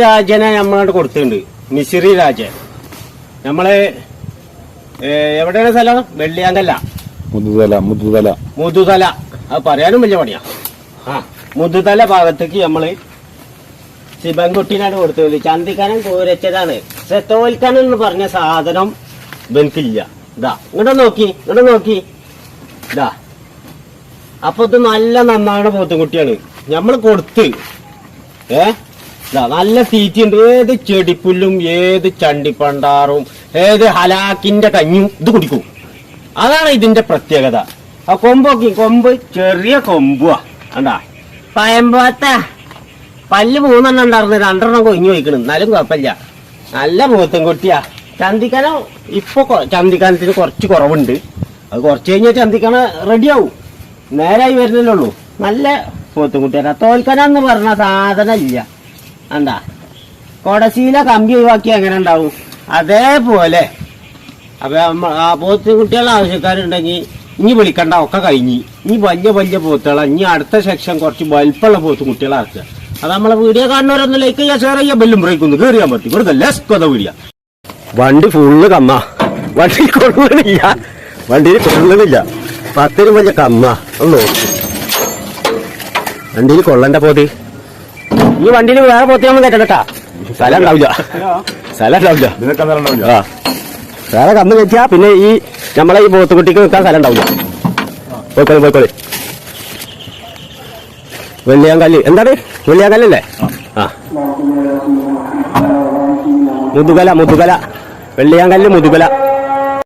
രാജനെ നമ്മളോട് കൊടുത്തിട്ടുണ്ട്. മിശ്രി രാജൻ. നമ്മൾ എവിടെയാണ് സ്ഥലം? വെള്ളിയാങ്കല്ല മുതുതല മുതുതല. മുതുതല. അത് പറയാനും വലിയ പണിയാ. ആ മുതുതല ഭാഗത്തേക്ക് നമ്മൾ ശിവൻകുട്ടീനാണ് കൊടുത്തത്. ചന്തിക്കാനും കോരച്ചതാണ് പക്ഷെ തോൽക്കാനം എന്ന് പറഞ്ഞ സാധനം ഇവൻക്കില്ല. ഇതാ ഇങ്ങോട്ട് നോക്കി ഇങ്ങോട്ട് നോക്കി. ഇതാ അപ്പൊ ഇത് നല്ല നന്നാണ് പോത്തുംകുട്ടിയാണ്. നമ്മൾ കൊടുത്ത് ഏ? ഇതാ സീറ്റ് തീറ്റയുണ്ട് ഏത് ചെടിപ്പുല്ലും ഏത് ചണ്ടിപ്പണ്ടാറും ഏത് ഹലാക്കിന്റെ കഞ്ഞും ഇത് കുടിക്കും. അതാണ് ഇതിന്റെ പ്രത്യേകത. ആ കൊമ്പൊക്കെ കൊമ്പ് ചെറിയ കൊമ്പുവാ. കണ്ടാ? പയമ്പാത്ത പല്ല് മൂന്നെണ്ണം ഉണ്ടായിരുന്നു. രണ്ടെണ്ണം കൊഞ്ഞു വയ്ക്കണം എന്നാലും കുഴപ്പമില്ല. നല്ല മുഖത്തും കുട്ടിയാ. ചന്തിക്കാനം ഇപ്പൊ ചന്തിക്കാനത്തിന് കുറച്ച് കുറവുണ്ട്. അത് കുറച്ച് കഴിഞ്ഞാൽ ചന്തിക്കാന റെഡിയാവും. നേരായി വരുന്നില്ലേ ഉള്ളൂ. നല്ല പോത്തും കുട്ടിയാ. തോൽക്കാനെന്ന് പറഞ്ഞ സാധനം ഇല്ല എന്താ? കൊടശീല കമ്പി ഒഴിവാക്കി എങ്ങനെ ഉണ്ടാവും? അതേപോലെ. അപ്പൊ ആ പോത്ത് കുട്ടികളെ ആവശ്യക്കാരുണ്ടെങ്കിൽ ഇനി വിളിക്കണ്ട ഒക്കെ കഴിഞ്ഞ്. ഇനി വലിയ വലിയ പോത്തുകളെ. ഇനി അടുത്ത സെക്ഷൻ കുറച്ച് വലിപ്പമുള്ള പോത്ത് കുട്ടികളെ അറക്കുക അത് നമ്മളെ വീഡിയോ കാണുന്നവരൊന്നും ലൈക്ക് ചെയ്യാൻ ഷെയർ ചെയ്യാൻ ബെല്ലും ബ്രേക്കൊന്നും കയറിയാൻ പറ്റും. വെറുതെ ലെസ് കൊത വീടിയ വണ്ടി ഫുള്ള് കമ്മ. വണ്ടി കൊള്ളുന്നില്ല വണ്ടിയിൽ കൊള്ളുന്നില്ല പത്തിന് വലിയ കമ്മ. ഒന്ന് നോക്ക്. വണ്ടിയിൽ കൊള്ളണ്ട പോത്ത്. ഈ വണ്ടിയിൽ വേറെ പോത്തി നമ്മൾ കയറ്റണ്ടാ സ്ഥലം ഉണ്ടാവില്ല. സ്ഥലം ഉണ്ടാവില്ല. ആ. വേറെ കന്ന് വെച്ചാ പിന്നെ ഈ നമ്മളെ ഈ പോത്തുകുട്ടിക്ക് നിൽക്കാൻ സ്ഥലം ഉണ്ടാവില്ല. പോയിക്കോളി പോയിക്കോളി. വെള്ളിയാങ്കല്ല്. എന്താണ് വെള്ളിയാങ്കല്ലല്ലേ? ആ. മുതുകല മുതുകല. വെള്ളിയാങ്കല്ല് മുതുകല.